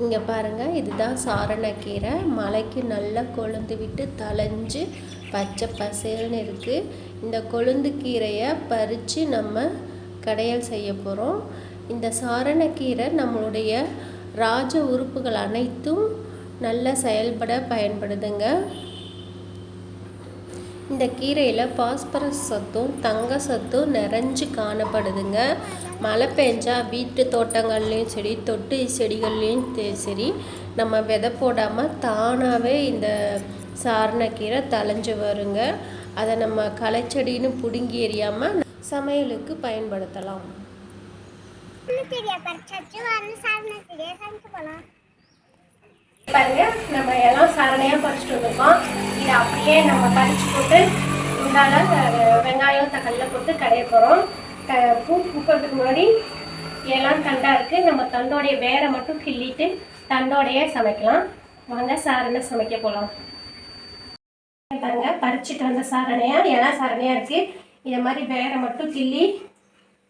இங்கே பாருங்கள் இதுதான் சாரணக்கீரை மலைக்கு நல்லா கொழுந்து விட்டு தளைஞ்சு பச்சை பசேல்னு இருக்குது இந்த கொழுந்து கீரையை பறித்து நம்ம கடையல் செய்ய போகிறோம் இந்த சாரணக்கீரை நம்மளுடைய ராஜ உறுப்புகள் அனைத்தும் நல்லா செயல்பட பயன்படுதுங்க. இந்த கீரையில் பாஸ்பரஸ் சத்தும் தங்க சத்தும் நிறைஞ்சு காணப்படுதுங்க. மழை பெஞ்சா வீட்டு தோட்டங்கள்லேயும் சரி தொட்டு செடிகள்லேயும் சரி நம்ம விதை போடாமல் தானாகவே இந்த சாரணக்கீரை தளைஞ்சு வருங்க. அதை நம்ம களைச்செடின்னு பிடுங்கி எறியாமல் சமையலுக்கு பயன்படுத்தலாம். சாரணக்கீரை பறிச்சாச்சு சமைக்க போகலாம் பாருங்க நம்ம எல்லாம் சரணையாக பறிச்சுட்டு வந்திருக்கோம். இதை அப்படியே நம்ம பறிச்சு போட்டு இந்தால வெங்காயம் தக்காளியில் போட்டு கடைய போகிறோம் பூ பூக்கிறதுக்கு முன்னாடி எல்லாம் தண்டா இருக்குது நம்ம தண்டோடைய வேரை மட்டும் கிள்ளிட்டு தண்டோடையே சமைக்கலாம். வாங்க சாரணை சமைக்க போகலாம் பாருங்க பறிச்சுட்டு வந்த சாரணையா இலை சாரணையாக இருக்குது இதை மாதிரி வேரை மட்டும் கிள்ளி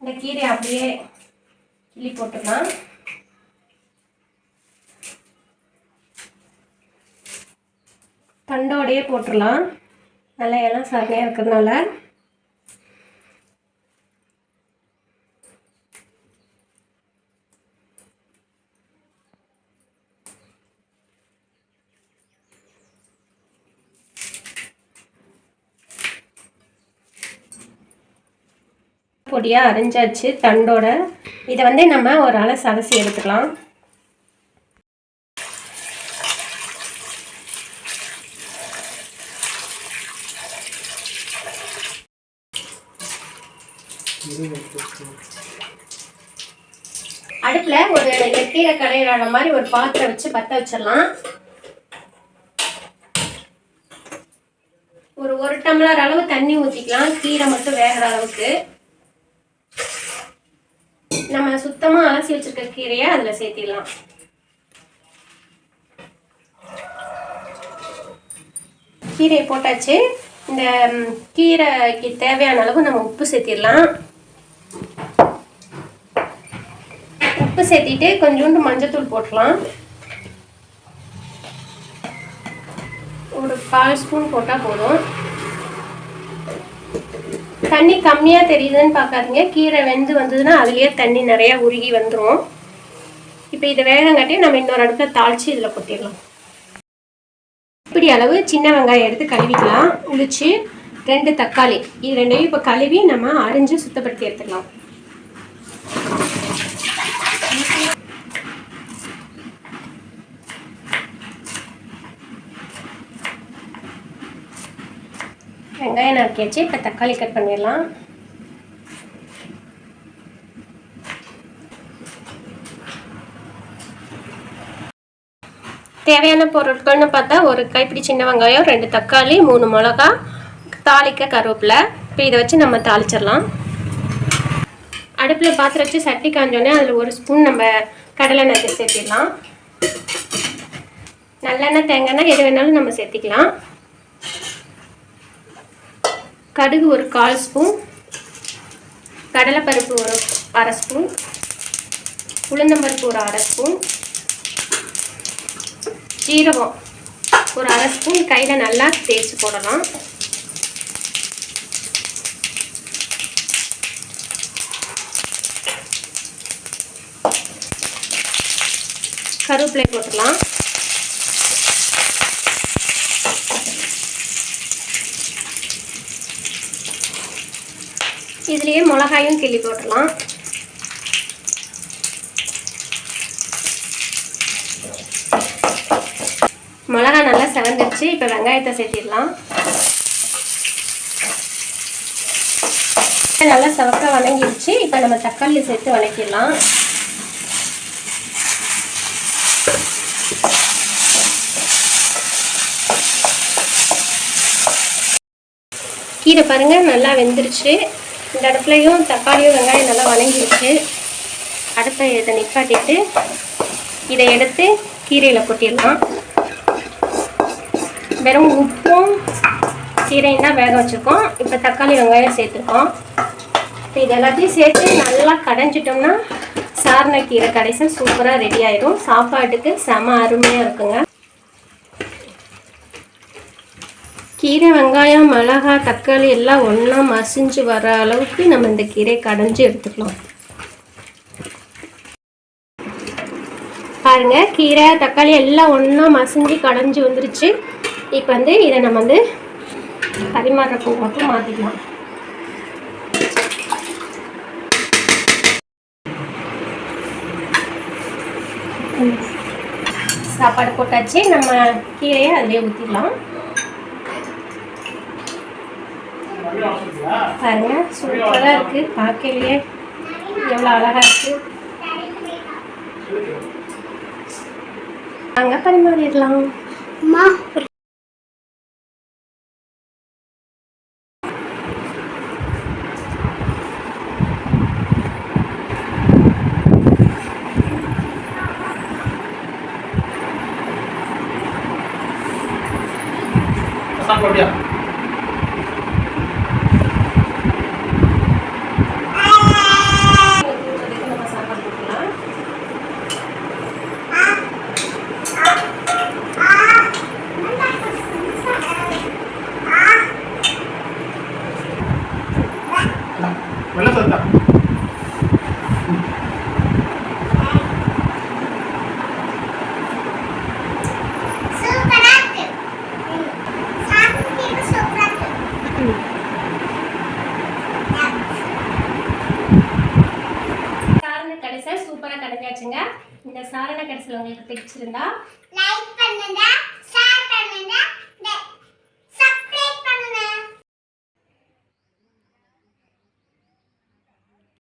இந்த கீரையை அப்படியே கிள்ளி போட்டுக்கலாம் தண்டோடையே போட்டுடலாம் நல்லா எல்லாம் சரணையாக இருக்கிறதுனால. பொடியாக அரைஞ்சாச்சு தண்டோட. இதை வந்து நம்ம ஒரு அலசு அலசி எடுத்துக்கலாம். அடுப்பில் ஒரு கீரை கடையிற மாதிரி ஒரு பாத்திரம் வச்சு பற்ற வச்சிடலாம். ஒரு ஒரு டம்ளர் அளவு தண்ணி ஊற்றிக்கலாம் கீரை மட்டும் வேகிற அளவுக்கு. நம்ம சுத்தமாக அலசி வச்சிருக்க கீரையை அதில் சேர்த்திடலாம். கீரையை போட்டாச்சு. இந்த கீரைக்கு தேவையான அளவு நம்ம உப்பு சேர்த்திடலாம். உப்பு சேர்த்திட்டு கொஞ்சோண்டு மஞ்சத்தூள் போட்டலாம் ஒரு கால் ஸ்பூன் போட்டால் போதும். தண்ணி கம்மியாக தெரியுதுன்னு பார்க்காதீங்க. கீரை வெந்து வந்ததுன்னா அதுலேயே தண்ணி நிறையா உருகி வந்துடும் இப்போ இதை வேகங்காட்டி நம்ம இன்னொரு அடுப்பில் தாளித்து இதில் கொட்டிடலாம். இப்படி அளவு சின்ன வெங்காயம் எடுத்து கழுவிக்கலாம். உளிச்சு ரெண்டு தக்காளி. இது ரெண்டையும் இப்போ கழுவி நம்ம அரிஞ்சு சுத்தப்படுத்தி எடுத்துக்கலாம். வெங்காயம் நறுக்கியாச்சு இப்போ தக்காளி கட் பண்ணிடலாம். தேவையான பொருட்கள்னு பார்த்தா ஒரு கைப்பிடி சின்ன வெங்காயம் ரெண்டு தக்காளி மூணு மிளகா தாளிக்க கருவேப்பிலை. இப்போ இதை வச்சு நம்ம தாளிச்சிடலாம். அடுப்பில் பாத்திரம் வச்சு சட்டி காஞ்சோடனே அதில் ஒரு ஸ்பூன் நம்ம கடலை எண்ணெய் சேர்த்திடலாம். நல்லெண்ணெய் தேங்காய் எது வேணாலும் நம்ம சேர்த்திக்கலாம். கடுகு ஒரு கால் ஸ்பூன் கடலைப்பருப்பு ஒரு அரை ஸ்பூன் உளுந்தம்பருப்பு ஒரு அரை ஸ்பூன் ஜீரகம் ஒரு அரை ஸ்பூன். கையில் நல்லா தேய்ச்சி போடலாம். கருவேப்பிலை போட்டுக்கலாம். இதுலேயே மிளகாயும் கிள்ளி போட்டுடலாம். மிளகா நல்லா செவந்துருச்சு இப்போ வெங்காயத்தை சேர்த்திடலாம். நல்லா செவக்க வணங்கிடுச்சு இப்போ நம்ம தக்காளி சேர்த்து வணக்கிடலாம். கீரை பாருங்கள் நல்லா வெந்துருச்சு. இந்த அடுப்புலையும் தக்காளியும் வெங்காயம் நல்லா வணங்கிடுச்சு. அடுப்பை இதை நிப்பாட்டிட்டு இதை எடுத்து கீரையில் கொட்டிடலாம். வெறும் உப்பும் கீரையும் தான் வேக வச்சுருக்கோம். இப்போ தக்காளி வெங்காயம் சேர்த்துருக்கோம். இப்போ இது எல்லாத்தையும் சேர்த்து நல்லா கடைஞ்சிட்டோம்னா சாரணக்கீரை கடைசி சூப்பராக ரெடி ஆயிடும் சாப்பாட்டுக்கு செம அருமையாக இருக்குங்க. கீரை வெங்காயம் மிளகாய் தக்காளி எல்லாம் ஒன்றா மசிஞ்சு வர அளவுக்கு நம்ம இந்த கீரையை கடைஞ்சி எடுத்துக்கலாம். பாருங்க கீரை தக்காளி எல்லாம் ஒன்றா மசிஞ்சு கடைஞ்சி வந்துருச்சு. இப்போ வந்து இதை நம்ம வந்து பரிமாறுற பூவாக்கு மாற்றிக்கலாம் சாப்பாடு போட்டாச்சு. நம்ம கீரையை அதிலே ஊற்றிடலாம் பாருங்க சூப்பராக இருக்கு. பார்க்கலையே எவ்வளோ அழகா இருக்கு. அங்கே பரிமாறிடலாம். அம்மா. கிடைச்சாச்சுங்க இந்த சாரண கடைசியில் உங்களுக்கு பிடிச்சிருந்தா லைக் பண்ணுங்க.